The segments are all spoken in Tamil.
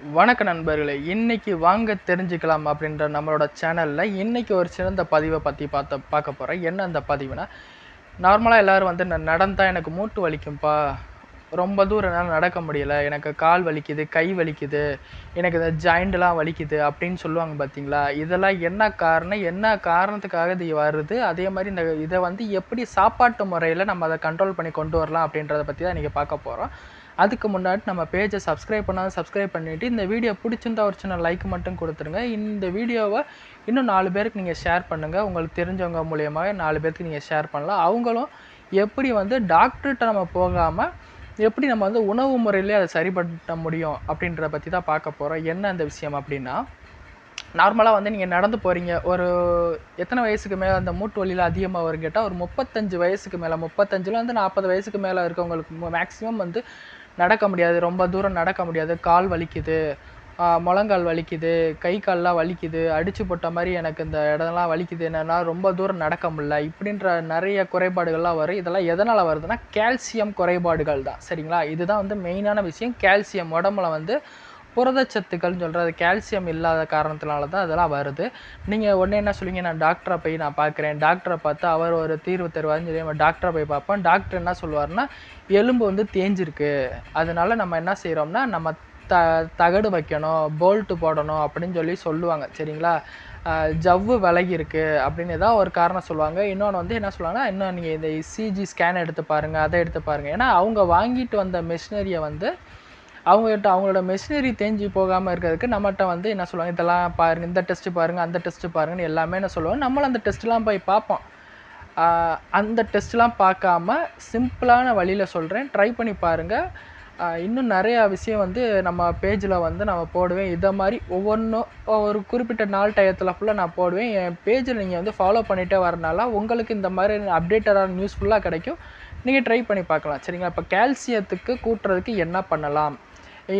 வணக்க நண்பர்களே இன்னைக்கு வாங்க தெரிஞ்சுக்கலாம் அப்படின்ற நம்மளோட சேனலில் இன்னைக்கு ஒரு சிறந்த பதிவை பற்றி பார்த்த பார்க்க போகிறேன் என்ன அந்த பதிவுனா நார்மலாக எல்லோரும் வந்து நான் நடந்தால் எனக்கு மூட்டு வலிக்கும்ப்பா ரொம்ப தூரம் என்னால் நடக்க முடியல. எனக்கு கால் வலிக்குது கை வலிக்குது எனக்கு இந்த ஜாயிண்ட்லாம் வலிக்குது அப்படின்னு சொல்லுவாங்க பார்த்தீங்களா இதெல்லாம் என்ன காரணம் என்ன காரணத்துக்காக இது வருது? அதே மாதிரி இந்த இதை வந்து எப்படி சாப்பாட்டு முறையில் நம்ம அதை கண்ட்ரோல் பண்ணி கொண்டு வரலாம் அப்படின்றத பற்றி தான் நீங்கள் பார்க்க போகிறோம் அதுக்கு முன்னாடி நம்ம பேஜை சப்ஸ்கிரைப் பண்ணாத சப்ஸ்கிரைப் பண்ணிவிட்டு இந்த வீடியோ பிடிச்சிருந்தா ஒரு சின்ன லைக் மட்டும் கொடுத்துருங்க. இந்த வீடியோவை இன்னும் நாலு பேருக்கு நீங்கள் ஷேர் பண்ணுங்கள் உங்களுக்கு தெரிஞ்சவங்க மூலியமாக நாலு பேருக்கு நீங்கள் ஷேர் பண்ணலாம். அவங்களும் எப்படி வந்து டாக்டர்கிட்ட நம்ம போகாமல் எப்படி நம்ம வந்து உணவு முறையிலே அதை சரிபடுத்த முடியும் அப்படின்றத பற்றி தான் பார்க்க போகிறோம் என்ன அந்த விஷயம் அப்படின்னா நார்மலாக வந்து நீங்கள் நடந்து போகிறீங்க ஒரு எத்தனை வயசுக்கு மேலே அந்த மூட்டு வலியில் அதிகமாக வரும் கேட்டால் ஒரு முப்பத்தஞ்சு வயசுக்கு மேலே முப்பத்தஞ்சுலேருந்து நாற்பது வயசுக்கு மேலே இருக்கவங்களுக்கு மேக்ஸிமம் வந்து நடக்க முடியாது. ரொம்ப தூரம் நடக்க முடியாது. கால் வலிக்குது. முழங்கால் வலிக்குது. கை கால்லாம் வலிக்குது. அடிச்சு போட்ட மாதிரி எனக்கு இந்த இடம்லாம் வலிக்குது. என்னன்னா ரொம்ப தூரம் நடக்க முடியல. இப்படின்ற நிறைய குறைபாடுகள்லாம் வரும். இதெல்லாம் எதனால் வருதுன்னா கால்சியம் குறைபாடுகள் தான். சரிங்களா? இதுதான் வந்து மெயினான விஷயம். கால்சியம் உடம்புல வந்து புரதச்சத்துக்கள்னு சொல்கிறது கால்சியம் இல்லாத காரணத்தினால தான் அதெல்லாம் வருது. நீங்கள் உடனே என்ன சொல்லுவீங்க நான் டாக்டரை போய் நான் பார்க்குறேன். டாக்டரை பார்த்து அவர் ஒரு தீர்வு தருவார்னு சொல்லி நம்ம டாக்டரை போய் பார்ப்போம். டாக்டர் என்ன சொல்லுவார்னா எலும்பு வந்து தேஞ்சிருக்கு. அதனால நம்ம என்ன செய்கிறோம்னா நம்ம த தகடு வைக்கணும் போல்ட்டு போடணும் அப்படின்னு சொல்லி சொல்லுவாங்க. சரிங்களா? ஜவ்வு விலகி இருக்குது அப்படின்னு ஏதாவது ஒரு காரணம் சொல்லுவாங்க. இன்னொன்று வந்து என்ன சொல்லுவாங்கன்னா இன்னும் நீங்கள் இந்த சிஜி ஸ்கேன் எடுத்து பாருங்கள் அதை எடுத்து பாருங்கள் ஏன்னா அவங்க வாங்கிட்டு வந்த மிஷினரியை வந்து அவங்ககிட்ட அவங்களோட மெஷினரி தேஞ்சு போகாமல் இருக்கிறதுக்கு நம்மகிட்ட வந்து என்ன சொல்லுவாங்க இதெல்லாம் பாருங்க இந்த டெஸ்ட்டு பாருங்கள் அந்த டெஸ்ட்டு பாருங்கன்னு எல்லாமே என்ன சொல்லுவாங்க நம்மளும் அந்த டெஸ்ட்லாம் போய் பார்ப்போம். அந்த டெஸ்ட்லாம் பார்க்காம சிம்பிளான வழியில் சொல்கிறேன் ட்ரை பண்ணி பாருங்கள் இன்னும் நிறையா விஷயம் வந்து நம்ம பேஜில் வந்து நம்ம போடுவேன். இதை மாதிரி ஒவ்வொன்றும் ஒரு குறிப்பிட்ட நாள் டயத்தில் ஃபுல்லாக நான் போடுவேன். என் பேஜில் நீங்கள் வந்து ஃபாலோ பண்ணிகிட்டே வரனால உங்களுக்கு இந்த மாதிரி அப்டேட்டடான நியூஸ் ஃபுல்லாக கிடைக்கும். நீங்கள் ட்ரை பண்ணி பார்க்கலாம். சரிங்களா? இப்போ கால்சியத்துக்கு கூட்டுறதுக்கு என்ன பண்ணலாம்?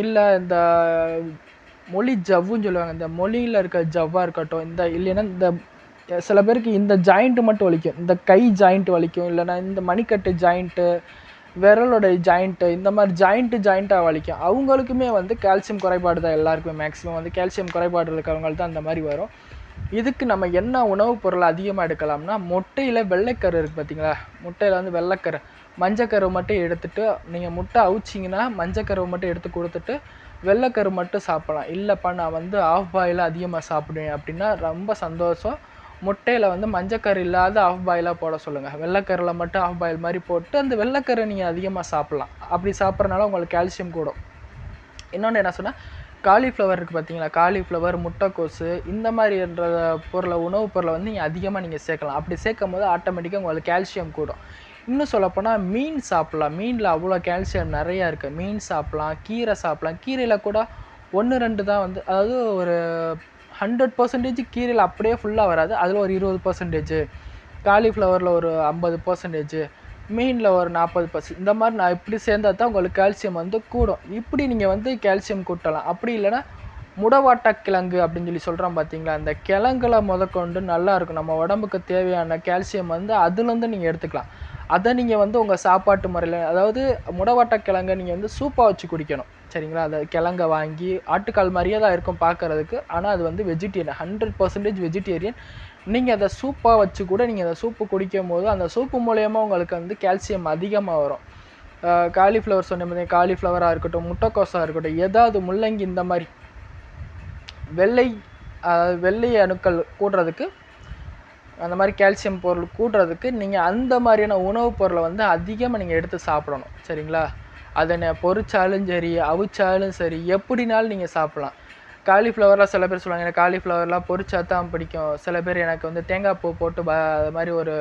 இல்லை இந்த மொழி ஜவ்வுன்னு சொல்லுவாங்க. இந்த மொழியில் இருக்க ஜவ்வாக இருக்கட்டும் இந்த இல்லைன்னா இந்த சில பேருக்கு இந்த ஜாயிண்ட்டு மட்டும் வலிக்கும். இந்த கை ஜாயிண்ட் வலிக்கும் இல்லைன்னா இந்த மணிக்கட்டு ஜாயிண்ட்டு விரலோட ஜாயிண்ட்டு இந்த மாதிரி ஜாயிண்ட்டு ஜாயிண்ட்டாக வலிக்கும். அவங்களுக்குமே வந்து கால்சியம் குறைபாடு தான் எல்லாருக்குமே. மேக்ஸிமம் வந்து கால்சியம் குறைபாடு இருக்கிறவங்களுக்கு தான் அந்த மாதிரி வரும். இதுக்கு நம்ம என்ன உணவுப் பொருள் அதிகமாக எடுக்கலாம்னா முட்டையில் வெள்ளைக்கரு இருக்குது பார்த்தீங்களா முட்டையில் வந்து வெள்ளைக்கரு. மஞ்சக்கரு மட்டும் எடுத்துட்டு நீங்கள் முட்டை அவிச்சிங்கன்னா மஞ்சக்கருவை மட்டும் எடுத்து கொடுத்துட்டு வெள்ளைக்கரு மட்டும் சாப்பிடலாம். இல்லைப்பா நான் வந்து ஆஃப் பாயில் அதிகமாக சாப்பிடுவேன் அப்படின்னா ரொம்ப சந்தோஷம். முட்டையில் வந்து மஞ்சக்கரு இல்லாத ஆஃப் பாயிலாக போட சொல்லுங்கள் வெள்ளைக்கரில் மட்டும் ஆஃப் பாயில் மாதிரி போட்டு அந்த வெள்ளைக்கரு நீங்கள் அதிகமாக சாப்பிட்லாம். அப்படி சாப்பிட்றனால உங்களுக்கு கால்சியம் கூடும். இன்னொன்று என்ன சொன்னால் காலிஃப்ளவர் இருக்குது பார்த்தீங்களா காலிஃப்ளவர் முட்டைக்கோசு இந்த மாதிரின்ற பொருளை உணவுப் பொருளை வந்து நீங்கள் அதிகமாக நீங்கள் சேர்க்கலாம். அப்படி சேர்க்கும் போது ஆட்டோமேட்டிக்காக உங்களுக்கு கால்சியம் கூடும். இன்னும் சொல்லப்போனால் மீன் சாப்பிட்லாம். மீனில் அவ்வளோ கால்சியம் நிறையா இருக்குது மீன் சாப்பிட்லாம் கீரை சாப்பிட்லாம். கீரையில் கூட ஒன்று ரெண்டு தான் வந்து அதாவது ஒரு ஹண்ட்ரட் பர்சன்டேஜ் கீரையில் அப்படியே ஃபுல்லாக வராது. அதில் ஒரு இருபது பர்சன்டேஜ் காலிஃப்ளவரில் ஒரு ஐம்பது பர்சன்டேஜ் மீனில் ஒரு நாற்பது பர்சன்ட் இந்த மாதிரி நான் இப்படி சேர்ந்தா தான் உங்களுக்கு கால்சியம் வந்து கூடும். இப்படி நீங்கள் வந்து கால்சியம் கூட்டலாம். அப்படி இல்லைன்னா முடவாட்ட கிழங்கு அப்படின்னு சொல்லி சொல்கிறோம் பார்த்தீங்களா அந்த கிழங்குல முதற்கொண்டு நல்லா இருக்கும். நம்ம உடம்புக்கு தேவையான கால்சியம் வந்து அதுலேருந்து நீங்கள் எடுத்துக்கலாம். அதை நீங்கள் வந்து உங்கள் சாப்பாட்டு முறையில் அதாவது முடவாட்ட கிழங்கை நீங்கள் வந்து சூப்பாக வச்சு குடிக்கணும். சரிங்களா? அதை கிழங்க வாங்கி ஆட்டுக்கால் மாதிரியே தான் இருக்கும் பார்க்கறதுக்கு. ஆனால் அது வந்து வெஜிடேரியன் ஹண்ட்ரட் பர்சன்டேஜ் வெஜிடேரியன் நீங்கள் அதை சூப்பாக வச்சு கூட நீங்கள் அந்த சூப்பு குடிக்கும் போது அந்த சூப்பு மூலயமா உங்களுக்கு வந்து கால்சியம் அதிகமாக வரும். காலிஃப்ளவர் சொன்ன மாதிரி காலிஃப்ளவராக இருக்கட்டும் முட்டைக்கோசாக இருக்கட்டும் ஏதாவது முள்ளங்கி இந்த மாதிரி வெள்ளை அதாவது வெள்ளை அணுக்கள் கூடுறதுக்கு அந்த மாதிரி கால்சியம் பொருள் கூடுறதுக்கு நீங்கள் அந்த மாதிரியான உணவுப் பொருளை வந்து அதிகமாக நீங்கள் எடுத்து சாப்பிடணும். சரிங்களா? அதை ந- பொரிச்சாலும் சரி அவிச்சாலும் சரி எப்படினாலும் நீங்கள் சாப்பிடலாம். காலிஃப்ளவர்லாம் சில பேர் சொல்லுவாங்க எனக்கு காலிஃப்ளவர்லாம் பொரிச்சா தான் பிடிக்கும். சில பேர் எனக்கு வந்து தேங்காய் பூ போட்டு ப அது மாதிரி ஒரு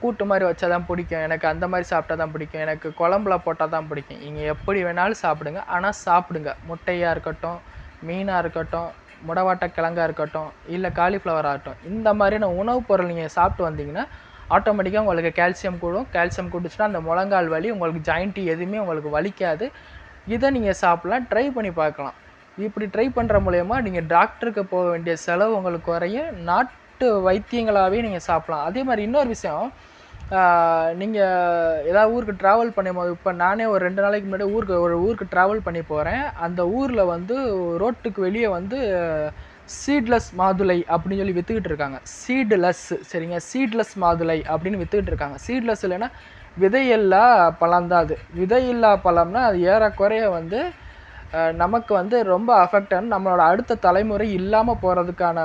கூட்டு மாதிரி வச்சா தான் பிடிக்கும். எனக்கு அந்த மாதிரி சாப்பிட்டா தான் பிடிக்கும். எனக்கு குழம்புல போட்டால் தான் பிடிக்கும். நீங்கள் எப்படி வேணாலும் சாப்பிடுங்க. ஆனால் சாப்பிடுங்க. முட்டையாக இருக்கட்டும் மீனாக இருக்கட்டும் முடவாட்ட கிழங்காக இருக்கட்டும் இல்லை காலிஃப்ளவராக இருக்கட்டும் இந்த மாதிரியான உணவுப் பொருள் நீங்கள் சாப்பிட்டு வந்தீங்கன்னா ஆட்டோமேட்டிக்காக உங்களுக்கு கால்சியம் கூடும். கால்சியம் கூட்டுச்சுன்னா அந்த முழங்கால் வலி உங்களுக்கு ஜாயிண்ட்டு எதுவுமே உங்களுக்கு வலிக்காது. இதை நீங்கள் சாப்பிட்லாம் ட்ரை பண்ணி பார்க்கலாம். இப்படி ட்ரை பண்ணுற மூலயமா நீங்கள் டாக்டருக்கு போக வேண்டிய செலவு உங்களுக்கு குறையும். நாட்டு வைத்தியங்களாகவே நீங்கள் சாப்பிட்லாம். அதே மாதிரி இன்னொரு விஷயம் நீங்கள் ஏதாவது ஊருக்கு ட்ராவல் பண்ணும்போது இப்போ நானே ஒரு ரெண்டு நாளைக்கு முன்னாடி ஊருக்கு ஒரு ஊருக்கு ட்ராவல் பண்ணி போகிறேன் அந்த ஊரில் வந்து ரோட்டுக்கு வெளியே வந்து சீட்லெஸ் மாதுளை அப்படின்னு சொல்லி விற்றுக்கிட்டு இருக்காங்க. சீட்லெஸ் சரிங்க? சீட்லெஸ் மாதுளை அப்படின்னு விற்றுக்கிட்டு இருக்காங்க. சீட்லெஸ் இல்லைன்னா விதையில்லா பழம் தான் அது. விதையில்லா பழம்னா அது ஏறக்குறைய வந்து நமக்கு வந்து ரொம்ப அஃபெக்ட் ஆகும் நம்மளோட அடுத்த தலைமுறை இல்லாமல் போகிறதுக்கான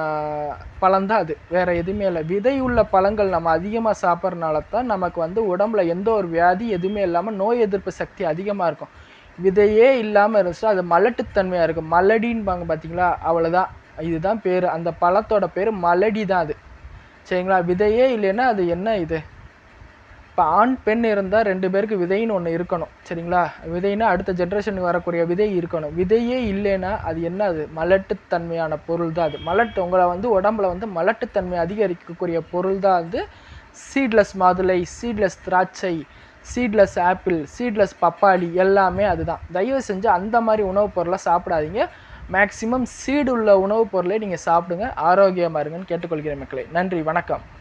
பலன் தான் அது. வேற எதுவுமே இல்லை. விதை உள்ள பழங்கள் நம்ம அதிகமாக சாப்பிட்றனால தான் நமக்கு வந்து உடம்புல எந்த ஒரு வியாதி எதுவுமே இல்லாமல் நோய் எதிர்ப்பு சக்தி அதிகமாக இருக்கும். விதையே இல்லாமல் இருந்துச்சுன்னா அது மலட்டுத்தன்மையாக இருக்கும். மலடின்பாங்க பார்த்தீங்களா அவ்வளோதான் இதுதான் பேர். அந்த பழத்தோட பேர் மலடி தான் அது. சரிங்களா? விதையே இல்லைன்னா அது என்ன இது? இப்போ ஆண் பெண் இருந்தால் ரெண்டு பேருக்கு விதைன்னு ஒன்று இருக்கணும். சரிங்களா? விதைன்னா அடுத்த ஜென்ரேஷனுக்கு வரக்கூடிய விதை இருக்கணும். விதையே இல்லைன்னா அது என்ன அது? மலட்டுத்தன்மையான பொருள் தான் அது. மலட்டு உங்களை வந்து உடம்புல வந்து மலட்டுத்தன்மை அதிகரிக்கக்கூடிய பொருள் தான் வந்து சீட்லெஸ் மாதுளை சீட்லெஸ் திராட்சை சீட்லெஸ் ஆப்பிள் சீட்லெஸ் பப்பாளி எல்லாமே அதுதான் தயவு செஞ்சு அந்த மாதிரி உணவுப் பொருளை சாப்பிடாதீங்க. மேக்சிமம் சீடு உள்ள உணவுப் பொருளை நீங்கள் சாப்பிடுங்க. ஆரோக்கியமாக இருங்கன்னு கேட்டுக்கொள்கிறேன் மக்களை. நன்றி வணக்கம்.